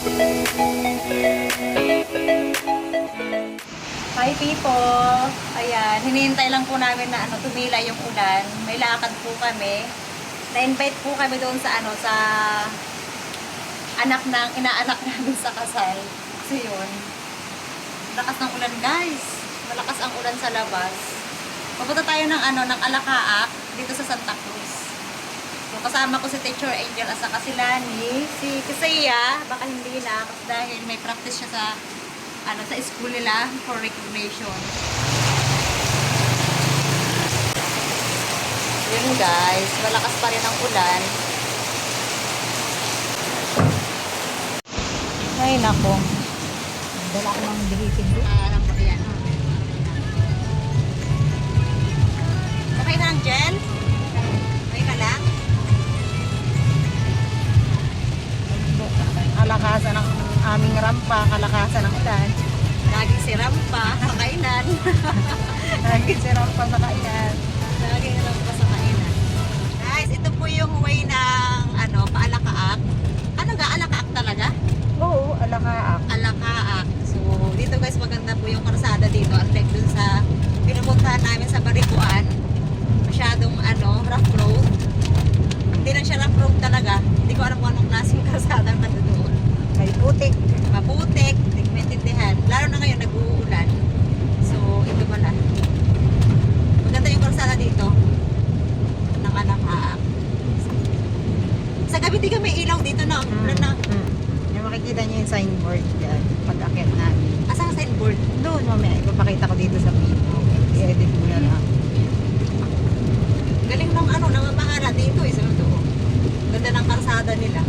Hi people! Ayan, hinihintay lang po namin na ano, tumila yung ulan. May lakad po kami. Na-invite po kami doon sa ano, sa anak ng, inaanak namin sa kasal. So yun. Lakas ng ulan guys. Malakas ang ulan sa labas. Papunta tayo ng ano, ng Alakaak dito sa Santa Cruz. Kasama ko si Teacher Angel at saka si Lani. Si Kisaya, baka hindi na kasi dahil may practice siya sa ano sa school nila for recognition. Yun guys, malakas pa rin ang ulan. Ay nako. Dala ko ng bihitin doon. Parang pa yan. Okay na, Angel? Kalakasan ng aming rampa, kalakasan ng ulan. Laging si Rampa sa kainan. Laging si rampa sa kainan. Laging Rampa sa kainan. Guys, ito po yung way ng ano, paalakaak. Ano ga, alakaak talaga? Oo, alakaak. Alakaak. So, dito guys, maganda po yung karsada dito. Unlike dun sa pinupuntahan namin sa Barikuan. Masyadong ano, rough road. Hindi lang siya rough road talaga. Hindi ko alam kung anong klaseng karsada ang doon. May putik. Maputik, hindi ko maintindihan. Lalo na ngayon, nag-uulan. So, ito pala. Maganda yung karsada dito. Ng Alakaak. Sa gabi di ka may ilaw dito na. Ulan na. Mm. Yung makikita niyo yung signboard dyan. Pag-akit namin. Asa ang signboard? Doon, mamaya. Ipapakita ko dito sa video. I-edit mo na lang. Galing ng ano, nang mahala dito eh, sa doon. Ganda ng karsada nila.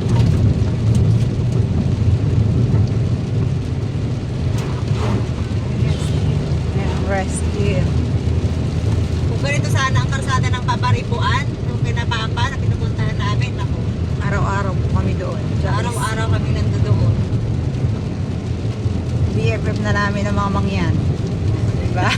Ayan, rescue. Kung ganito sana ang karsada ng paparipuan, yung pinapapa na pinupuntahan namin, ako, Araw-araw po kami doon. araw-araw kami nandoon. BFF na namin ng mga mangyan. Diba?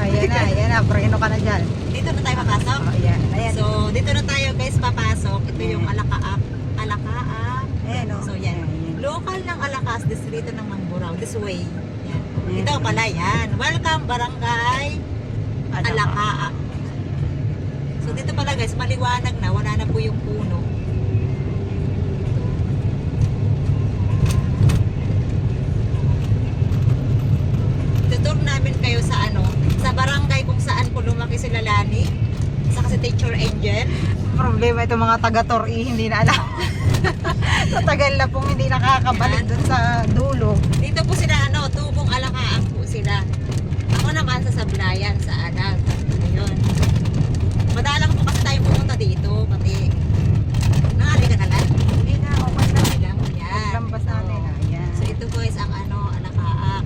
ayan na, ayan na. Preno ka na dyan. Dito na tayo papasok. Oh, ayan, ayan. So, dito na tayo guys papasok. Ito yung Alakaak. Alakaak. ayan o. So, yan. Local ng Alakas, distrito ng Mamburao. This way. Ayan. Ito pala yan. Welcome, Barangay Alakaak. So, dito pala guys, maliwanag na. Wala na po yung puno. Tutur namin kayo sa ano, sa barangay kung saan po lumaki sila Lani. Saka si Teacher Angel. Problema itong mga taga-Tori, hindi na alam. sa tagal na pong hindi nakakabalik dun sa dulo. Dito po sila ano, tubong alakaan po sila. Ako naman sa Alag. Ayun. Madalang po kasi tayo pumunta dito, pati nangali ka na lang. Hindi na, okay na. Okay lang, yan. Lampas natin. So, Ayan. So ito guys ang ano, alakaak.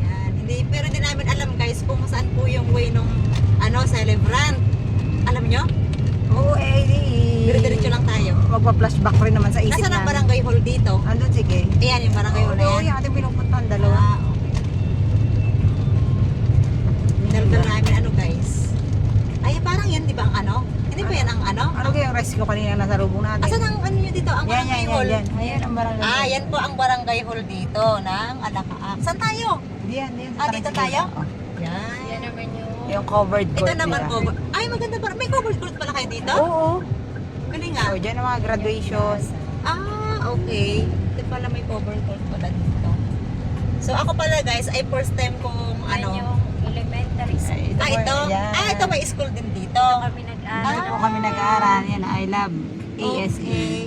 Yan. Hindi, pero hindi namin alam guys kung saan po yung way nung ano, celebrant. Alam nyo? Oo, eh, di. Dire-diretso lang tayo. Magpa-flashback rin naman sa isip Nasaan ang barangay hall dito? Andun, sige. Ayan yung barangay hall na Oo, yan. yung ating pinupuntahan, dalawa. Ah, Minaldal namin ano guys. Ay, parang yan, di ba ang ano? Hindi ba yan ang ano? Ano kaya yung rescue kanina nasa lubong natin? Asan ang ano nyo dito? Ang Yan, barangay yan, yan, hall? yan. Ayan ang barangay. Ah, yan po ang barangay hall dito ng Alakaak. Saan tayo? Diyan, diyan. Ah, dito tayo? Oh. Yan. Yung covered Ito court naman nila. cover. Ay, maganda pa. May covered court pala kayo dito? Oo. Galing nga. So, dyan ang mga graduation. Ah, okay. Ito pala may covered court pala dito. So, ako pala guys, ay first time kong ano. Ah, ito? Yan. Ah, ito may school din dito. Kami nag-aaral. Dito po kami nag-aaral. Yan, I love ASE. Okay.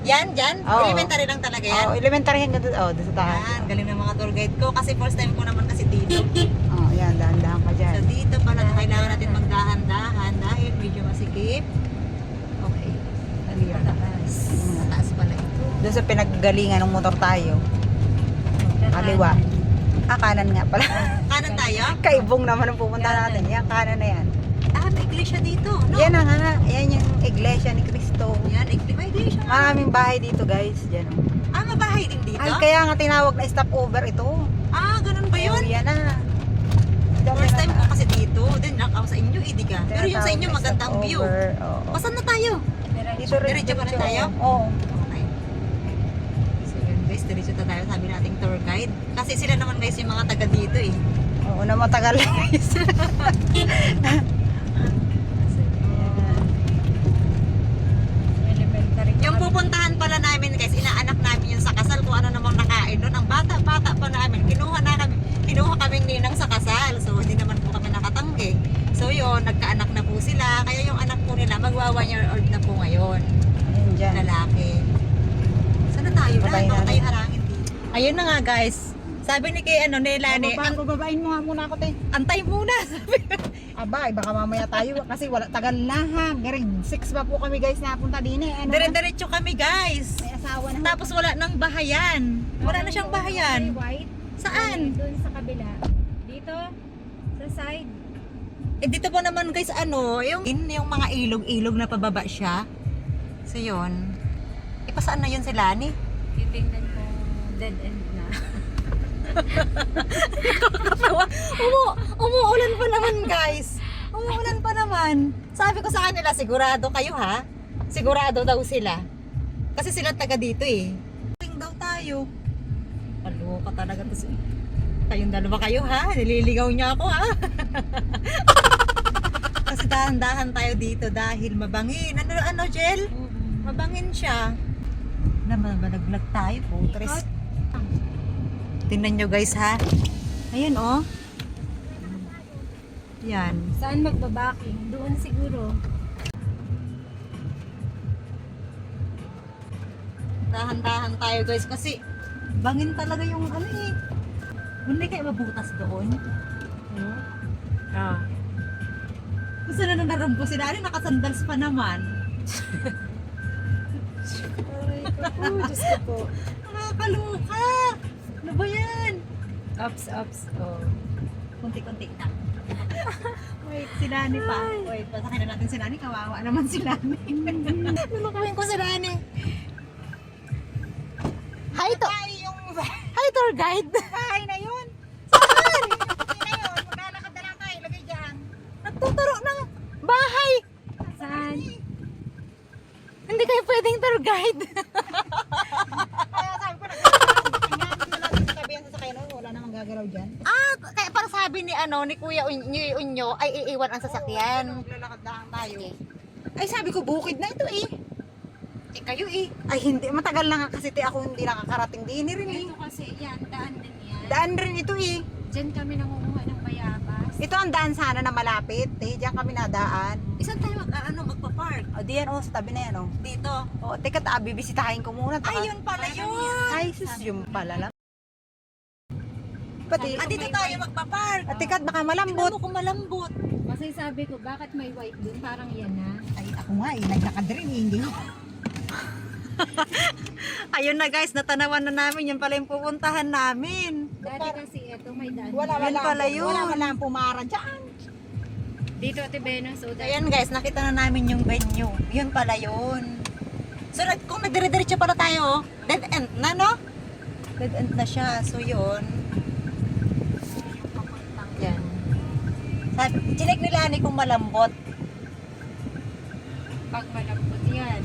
Yan, dyan? Oo. Elementary lang talaga yan? Oh, elementary hanggang doon. Oh, doon sa taas. Yan, galing ng mga tour guide ko kasi first time ko naman kasi dito. Oh, yan, dahan-dahan ka dyan. So dito pala kailangan natin magdahan-dahan dahil medyo masikip. Okay. Dali yung taas. Taas pala ito. Doon sa pinaggalingan ng motor tayo. Kaliwa. Ah, kanan nga pala. Kanan tayo? Kaibong naman ang pupunta natin. Yan, kanan na yan. Ah, may iglesia dito, no? Yan na nga. Yan yung iglesia ni Cristo. Yan, iglesia. May iglesia nga. Maraming bahay dito, guys. Diyan. oh. Ah, mabahay din dito? Ay, kaya nga tinawag na stopover ito. Ah, ganun ba yun? Oh, yan na. Diyan First na time na- ko kasi dito. Then, ako sa inyo, hindi ka. Pero yung sa inyo, na magandang view. Oo. Pasan na tayo? Dito rin. Diretso pa rin tayo? Oo. Okay. Diretso na tayo sabi nating tour guide. Kasi sila naman guys yung mga taga dito eh. Oo na matagal guys. Yung pupuntahan pala namin guys, inaanak namin yung sa kasal kung ano namang nakain doon. Ang bata-bata pa namin, kinuha na kami, kinuha kaming ninang sa kasal. So hindi naman po kami nakatanggi. So yun, nagkaanak na po sila. Kaya yung anak po nila, magwa one year old na po ngayon. Ayun dyan. Lalaki. Tayo na? Tayo harangin dito. Ayun na nga guys. Sabi ni kay ano, ni Lani, ang, ko, babain mo nga muna ako, te. antay muna. Sabi Aba, eh, baka mamaya tayo kasi wala tagal na ha. Grade 6 pa po kami guys napunta din eh. Ano na? Dire-diretso kami guys. May asawa na. Tapos wala nang bahayan. Wala na siyang bahayan. White. Saan? Doon sa kabila. Dito. Sa side. Eh dito po naman guys ano, yung in yung mga ilog-ilog na pababa siya. So yun. Eh pasaan na yun si Lani? Titingnan ko dead end na. Katawa. Umu umuulan pa naman guys. Umuulan pa naman. Sabi ko sa kanila, sigurado kayo ha? Sigurado daw sila. Kasi sila taga dito eh. Ting daw tayo. Kaloka talaga to si... Kayong dalawa kayo ha? Nililigaw niya ako ha? Kasi dahan-dahan tayo dito dahil mabangin. Ano, ano, Jel? Mabangin siya. Na malaglag tayo po. Tres. Tingnan nyo guys ha. Ayan oh. Yan. Saan magbabaking? Doon siguro. Dahan-dahan tayo guys kasi bangin talaga yung ano eh. Hindi kayo mabutas doon. Ah. Gusto na nang narumpo sila. Ano, nakasandals pa naman. Oh, Diyos ko po. Nakakaluka. Ano ba yan? Ups, ups. Oh. Kunti-kunti na. Wait, si Lani pa. Wait, pasakin na natin si Lani. Kawawa naman si Lani. Lulukuhin ko si Lani. Hi, to. yung Hi, tour guide. bahay na yun. Saan? Yung na yun. Maglalakad na lang tayo. Lagay dyan. Nagtuturo ng bahay. Saan? Hindi kayo pwedeng tour guide. Kaya sabi ko, naglalakad na lang sa tabi yan sa sakyan. Wala gagalaw dyan. ah, kaya para sabi ni ano ni Kuya Unyo, Unyo ay iiwan ang sasakyan. Maglalakad lang tayo. Ay sabi ko, bukid na ito eh. Eh kayo eh. Ay hindi, matagal na nga kasi te ako hindi nakakarating din rin eh. Ito kasi yan, daan din yan. Daan rin ito eh. Diyan kami nangunguha ng bayabas. Ito ang daan sana na malapit. Eh, diyan kami nadaan. Isang tayo mag, ano, magpa-park. O, diyan oh, sa tabi na yan oh. Dito. O, teka, ta, bibisitahin ko muna. Taka. Ay, yun pala yun. Ay, sus, yun pala lang. Pati, Ah, dito tayo magpa-park. at teka, baka Tingnan malambot. mo kung malambot. Kasi sabi ko, bakit may white dun? Parang yan na. Ay, ako nga eh, naglakad rin eh, hindi ko. Ayun na guys, natanawan na namin. Yan pala yung pupuntahan namin. Dati kasi ito may daan. Wala, Yun wala. pala yun. Wala, wala ang pumara dyan. Dito, Ate Venus. So, Ayan guys, nakita na namin yung venue. Yun pala yun. So nag- kung nagdire-diretso pala tayo, dead end na no? Dead end na siya. So yun. Chinek nila ni kung malambot. pag malambot yan.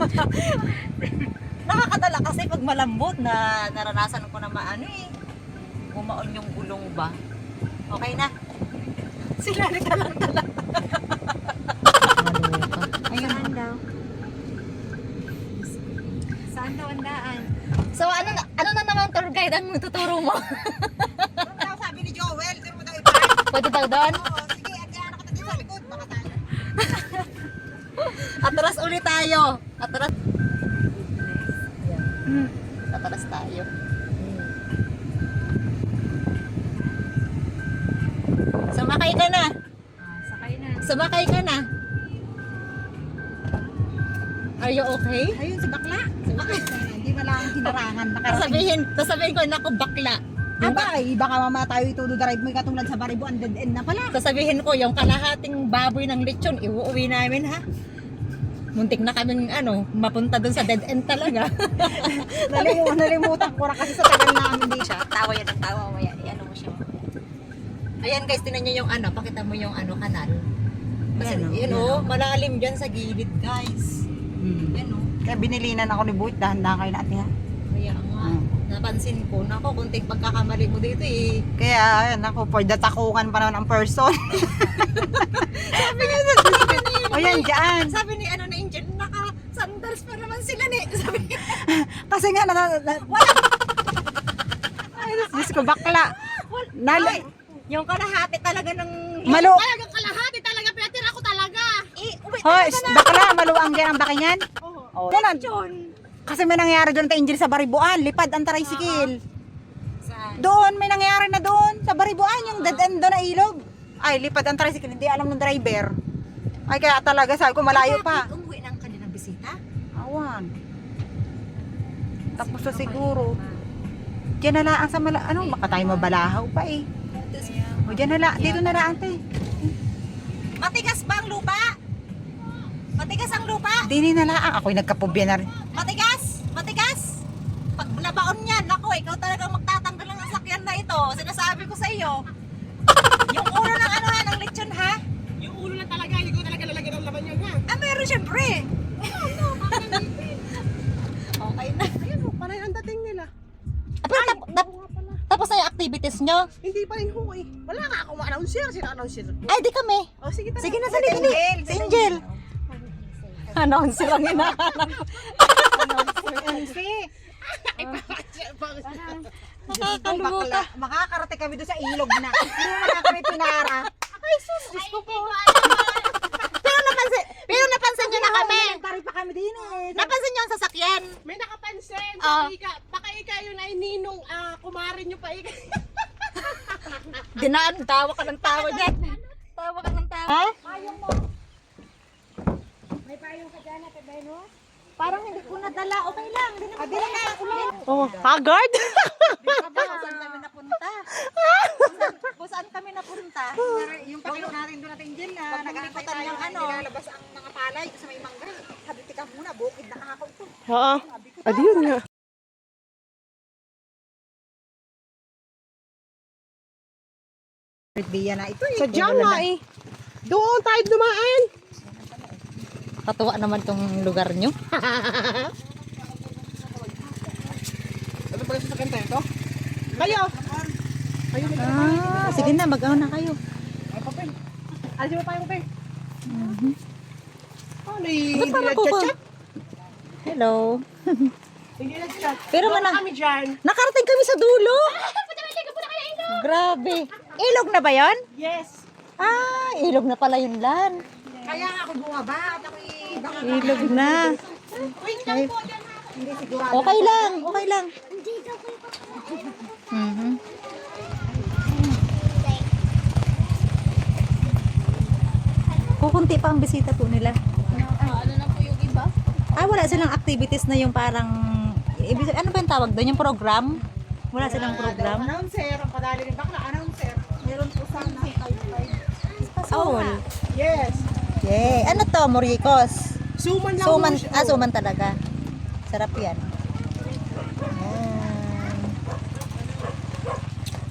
Nakakadala kasi pag malambot na naranasan ko na maano eh. Gumaon yung gulong ba? Okay na. Sila ni talang tala. Ayun. Saan daw? Saan daw ang daan? So ano na, ano na naman tour guide ang tuturo mo? Pwede daw doon? Oo, sige, agyan ako sa likod. Baka tayo. Atras ulit tayo. Atras. Hmm. Atras tayo. Sumakay ka na. Ah, sakay na. Sumakay ka na. Are you okay? Ayun, si bakla. Si bakla. Hindi mo lang hinarangan. Nakarating. Sasabihin, sasabihin ko, naku, bakla. Yung Aba, ay, baka mamaya tayo itudo-drive mo katulad sa Baribo, ang dead end na pala. Sasabihin ko, yung kalahating baboy ng lechon, iuuwi namin ha. Muntik na kaming ano, mapunta dun sa dead end talaga. Nalimu, nalimutan ko na kasi sa tagal namin dito. siya, tawa yan tawa, maya, ano mo siya. Ayan guys, tinan nyo yung ano, pakita mo yung ano, kanal. Kasi Yan, oh. yun Yan, oh, oh. malalim dyan sa gilid guys. Mm. Yan, no? Kaya binilinan ako ni Buit, dahan-dahan kayo na ate ha. Napansin ko, nako, kunting pagkakamali mo dito eh. Kaya, ayun ako, for the takukan pa naman ang person. Sabi nga, sabi ni, o yan, dyan. sabi ni ano na Angel, naka sandals pa naman sila ni. Sabi niya, Kasi nga, na, na, wala. Ay, Diyos ko, bakla. Nal ay, yung kalahati talaga ng... Malo. Talagang kalahati talaga, pinatira ko talaga. Eh, uwi Hoy, bakla, maluang yan ang bakingan. Oo. Oh, yan. Kasi may nangyari doon kay Angel sa Baribuan, lipad ang tricycle. Saan? Doon, may nangyari na doon. Sa Baribuan, yung dead end doon na ilog. Ay, lipad ang tricycle. Hindi alam ng driver. Ay, kaya talaga sabi ko, malayo pa. Bakit Umuwi ng kanilang bisita? Awan. Tapos na siguro. Diyan na lang sa mala... Ano, baka tayo mabalahaw pa eh. O, diyan na lang. Dito na lang, ate. Matigas ba ang lupa? Matigas ang lupa? Dini na lang. Ako'y nagkapubya na rin. Matigas? Nabaon yan, ako, ikaw talagang magtatanggal ng sasakyan na ito. Sinasabi ko sa iyo. Yung ulo ng ano ha, ng lechon ha? Yung ulo na talaga, hindi ko talaga lalagyan ng laman yun ha. Ah, meron syempre. okay na. Ayun o, panay ang dating nila. Pero tap- tap- tapos na yung activities nyo? Hindi pa rin ho eh. Wala nga akong announcer, sino announcer? Ay, di kami. O sige tara. Sige na, sali, sali. Si Angel. Announce lang hinahanap. Nakakalimutan. Makakarating kami doon sa ilog na. Hindi mo na kami pinara. Ay, sus, Diyos ko po. pero napansin, pero napansin nyo na kami. Tari pa kami din eh. Napansin nyo ang sasakyan. May nakapansin. Ah. Sabi ka, baka ikaw yun ay ninong ah, kumarin nyo pa ikaw. Dinaan, tawa ka ng tawa dyan. Tawa ka ng tawa. Ha? May payong ka dyan, Ate Beno? Parang hindi ko nadala. Okay lang. Hindi naman Adila na. Oh, haggard? Kung saan kami napunta? Kung saan- Kung saan kami napunta? Yung pakita natin doon natin Angel na tayo yung ano. nilalabas ang mga palay sa may mangga. Sabi, tika muna, bukid na ako ito. Oo. Adi yun nga. Birthday yan na ito eh. Sa nga eh. Doon tayo dumaan. Katuwa naman tong lugar nyo. Ano pa sa kanta ito? Kayo. Kayo Ah, sige na, mag na kayo. Ay, papel. Alis mo pa yung papel. Yung Ba't hindi pa nakuha? nag-chat? Hello. Hindi nag-chat. Pero mana- kami dyan. Nakarating kami sa dulo. Grabe. Ilog na ba yon? Yes. Ah, ilog na pala yun lan. Kaya nga ako bumaba at ako Ilog na. Ay, okay lang, okay lang. Mhm. Kukunti pa ang bisita po nila. ano na po yung iba? Ah, wala silang activities na yung parang ano ba yung tawag doon? Yung program? Wala silang program? Announcer, ang padali rin bakla, announcer. Meron po sana Pasol. Yes. Yay. Ano to? Moricos. Suman lang Suman, siya. ah, suman talaga. Sarap yan. Yan.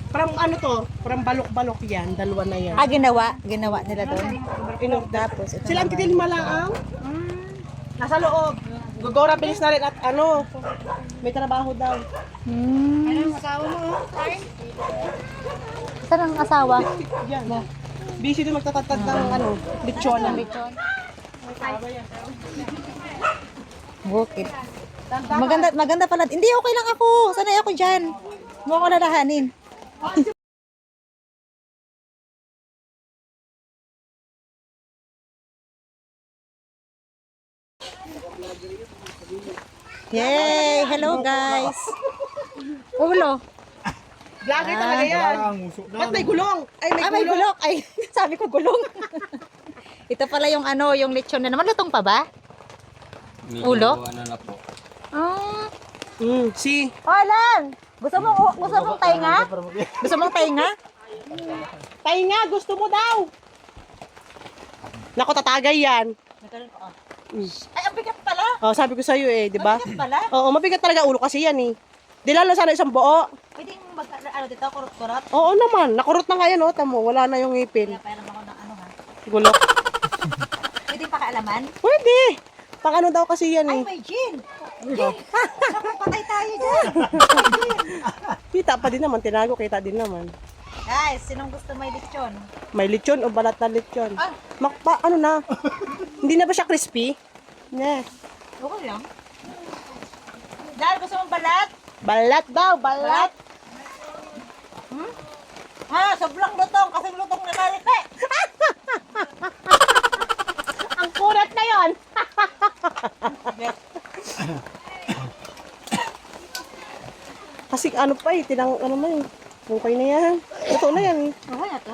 From ano to? From balok-balok yan. Dalawa na yan. Ah, ginawa. Ginawa nila doon. Ino, Tapos, ito Sila ang naman. titil malaang. Nasa loob. Gugora bilis na rin at ano, may trabaho daw. Hmm. Asawa mo, Tay? Saan ang asawa? Yan. Busy din magtatatag ng ano, lechon. Lechon. Bukit. Maganda, maganda pala. Hindi, okay lang ako. Sanay ako dyan. Huwag mo ako lalahanin. Yay! Hello guys! Ulo. Vlogger talaga yan. Ba't may gulong? Ay, may Ah, may gulong. gulok. Ay, sabi ko gulong. Ito pala yung ano, yung lechon na naman. Lutong pa ba? Ulo? Ano na po? Ah. Mm, si. Alan! Gusto mo gusto mong tainga? Gusto mong tainga? Tayo nga, gusto mo daw. Nako, tatagay yan. Ay, ang bigat pala. Oh, sabi ko sa'yo eh, di ba? Bigat pala. Oo, mabigat talaga ulo kasi yan eh. Di lalo sana isang buo. Pwede yung mag, ano dito, kurot-kurot. Oo naman, nakurot na nga yan, oh, tamo, wala na yung ngipin. Kaya pairam ako ng ano ha. Gulok. Pakialaman? Pwede. Pang ano daw kasi yan Ay, eh. may gin! Gin! Naku, patay tayo dyan! Kita pa din naman, tinago, kita din naman. Guys, sinong gusto may lechon? May lechon o balat na lechon? Ah. Makpa, ano na? Hindi na ba siya crispy? Ne. Okay lang. Dahil gusto mong balat? Balat daw, balat. Ha, sobrang lutong, kasing lutong na marike. Ang kurat na yon. Kasi ano pa eh, tinang, ano na eh. Okay na yan. Ito na yan eh. Okay na to.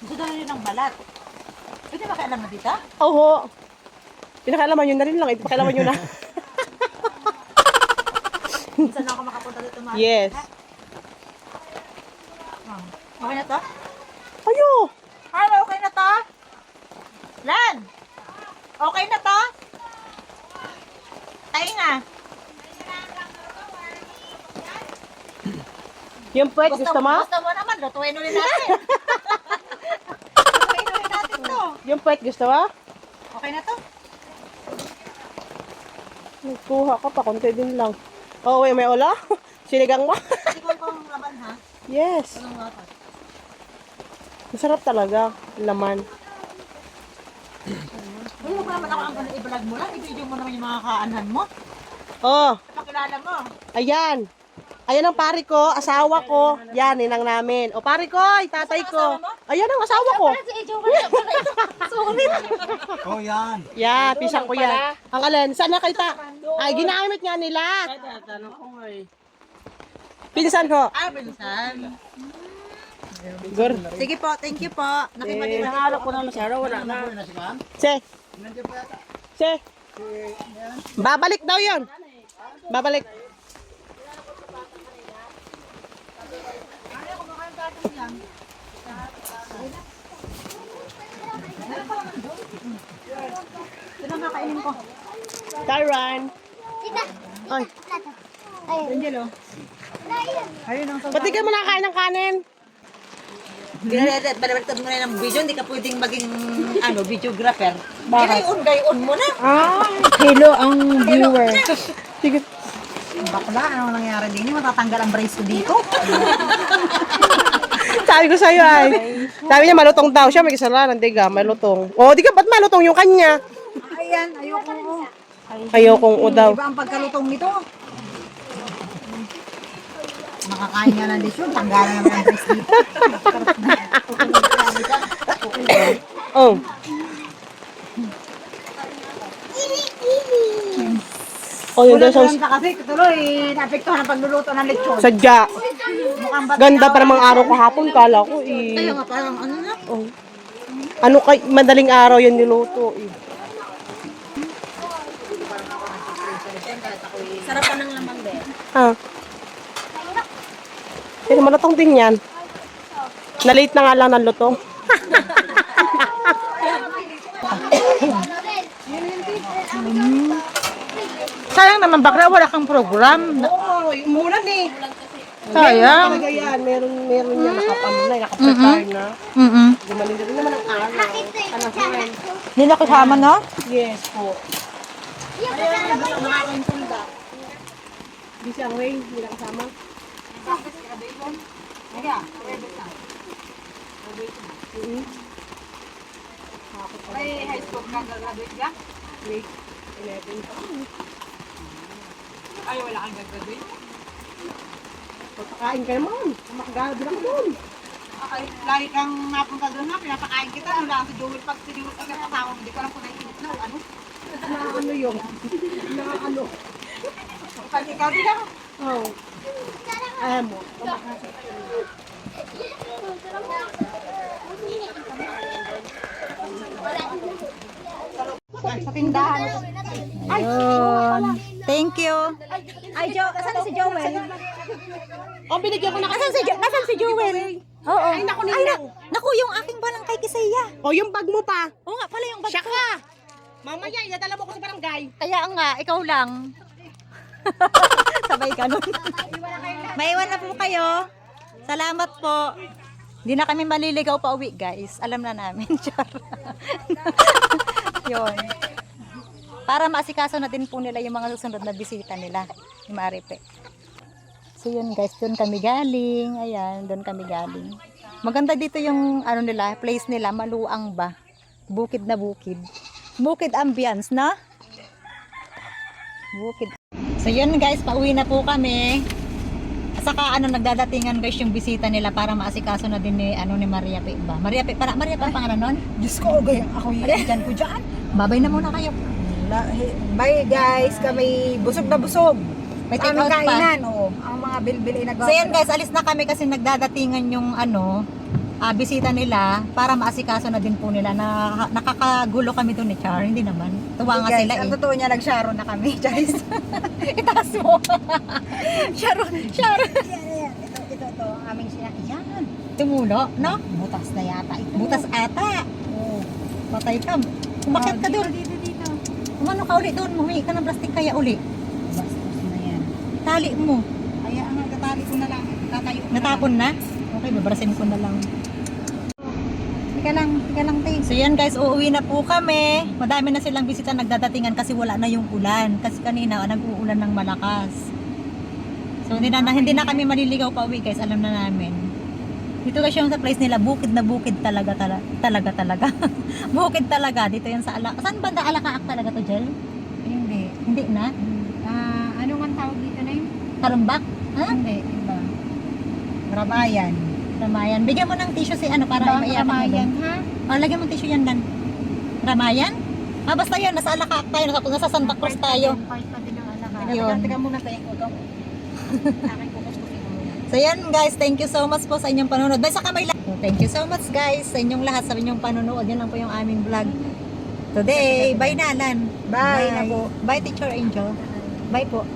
Gusto daw nyo ng balat. Pwede ba kailangan dito? Oo. Pinakailaman yun na rin lang. Ito pakialaman yun na. Saan ako makapunta dito, ma? yes. Oh. Okay na to? Ayo. Ay, okay na to? Lan! Okay na to? Tayo nga. Yung puwet, gusto mo? Gusto mo naman, lutuin ulit natin. lutuin ulit natin to. Yung puwet, gusto mo? Okay na to? Nagkuha ka pa, konti din lang. Oo, oh, may ula? Sinigang mo? Ikaw pang laban, ha? yes. Masarap talaga. Laman. Huwag mo naman ako ang i-vlog mo lang. I-video mo naman yung mga kaanan mo. Oh, Pakilala mo. ayan. Ayan ang pari ko, asawa ko. Yan, ninang namin. O pari ko, ay, tatay ko. Ayan ang asawa ko. Sulit. Oh, yan. Yeah, pisang ko yan. Ang alin, saan nakita? Ay, ginamit nga nila. Pinsan ko. Ay, bilisan. Gor. Sige po, thank you po. Nakipag Nangarap ko na masyado, wala na. Se. Se. Babalik daw yon. Babalik. Ito na kakainin ko. Taran. Ay, Angelo. Ayun ang pati ka mo nakakain ng kanin. Baliktad mo na ng video, hindi ka pwedeng maging ano, videographer. Gayon, gayon mo na. Hello ang viewer. Sige. Bakla, ano nangyari din? Matatanggal ang brace ko dito. Sabi ko sa'yo ay. Sabi niya malutong daw siya, may kasalanan. Di ka, malutong. O, di ka, ba't malutong yung kanya? Ayan, ayoko ko. Ayokong o daw. Iba ang pagkalutong nito. Makakain nga ng disyon, tanggalan brace dito. Oh. Oh, yun daw siyang Sa kasi tuloy, naapektuhan ang pagluluto ng lechon. sadya. Mukhang ba't Ganda pa namang araw kahapon, kala ko Kaya eh. nga parang ano na. Oh. Ano kay madaling araw yan niluto eh. Sarap pa ng laman din. Ha? Pero malutong din yan. Na-late na nga lang ng lutong. Sayang naman bakla, wala kang program. Oo, oh, umulan eh. Sayang. Talaga yan, meron, meron yan, nakapano na, nakaprepare na. Mm-mm. Gumaling din naman ang araw. Panahin. Hindi na kasama, no? Yes po. Busy ang way, hindi na kasama. Ay, high school ka, graduate ka? Grade 11. Ay, wala kang graduate. Pagkakain ka naman. Makagabi lang doon. Ay, lagi kang napunta doon na, pinapakain kita. Wala si Joel pag si Joel pag nakasama mo, hindi ko lang kung naiinit na ano. Na ano yung, na ano. Pag ikaw, di lang. Oh. Ayan mo. Sa tindahan. Ayun. Thank you. Ay, Jo, asan si Joel? Oh, binigyan ko na Asan si, Jo- asan si Joel? Oo. Ay, naku, ninang. Naku, yung aking balang kay Kisaya. Oh, yung bag mo pa. Oo nga pala yung bag Siya ko. ka. Mamaya, inadala mo ko sa barangay. Kaya nga, ikaw lang. Sabay ka nun. Maiwan na po kayo. Salamat po. Hindi na kami maliligaw pa uwi, guys. Alam na namin. Char. Yun. Para maasikaso na din po nila yung mga susunod na bisita nila ni Maripe. So yun guys, doon kami galing. Ayan, doon kami galing. Maganda dito yung ano nila, place nila, maluang ba? Bukid na bukid. Bukid ambience, no? Bukid. So yun guys, pauwi na po kami. Saka ano nagdadatingan guys yung bisita nila para maasikaso na din ni ano ni Maria Pe ba? Maria Pe, para Maria pa pangalan nun? Diyos ko, okay, ako yan dyan ko dyan. Babay na muna kayo. Bye guys, kami busog na busog. May take out pa. kainan, oo. Ang mga bilbil ay nagawa. So yan guys, alis na kami kasi nagdadatingan yung ano, ah, bisita nila para maasikaso na din po nila na nakakagulo kami doon ni Char. Hindi naman. Tuwa nga guys, sila ang eh. totoo niya, nag-sharo na kami. Charis. Itaas mo. Char, Char. yan, yan. Ito, ito, ito. Ang aming sinakyan. Tumulo, no? Butas na yata ito. Butas ata. Oo. Patay ka. Umakit ka doon. Dito. Umano ka uli doon. Humingi ka ng plastic kaya uli. Bastos na yan. Tali mo. Kaya ang tatali ko na lang. Tatayo ko na Natapon na? Okay, babarasin ko na lang. Teka lang, teka lang, te. So yan guys, uuwi na po kami. Madami na silang bisita nagdadatingan kasi wala na yung ulan. Kasi kanina, nag-uulan ng malakas. So hindi na, hindi na kami maliligaw pa uwi guys, alam na namin. Dito guys yung sa place nila, bukid na bukid talaga, talaga, talaga, talaga. bukid talaga, dito yan sa Alaka. Saan banda Alakaak talaga to, Jel? Hindi. Hindi na? Ah, ano nga tawag dito na yun? Karumbak? Ha? Hindi, iba. Rabayan. Ramayan. Bigyan mo ng tissue si ano para Bang. Ramayan, ha? Oh, lagyan mo tissue yan dan. Ramayan? Ah, basta yun. Nasa Alakaak tayo. Nasa, nasa Santa Cruz tayo. Part pa din ng alaka. Yun. Teka, teka muna tayo. Huwag kang... Akin kukuskusin ko muna. So yan guys, thank you so much po sa inyong panonood. Bye sa kamay lang. Thank you so much guys sa inyong lahat sa inyong panonood. Yan lang po yung aming vlog today. Bye na, Alan. Bye na po. Bye, Teacher Angel. Bye po.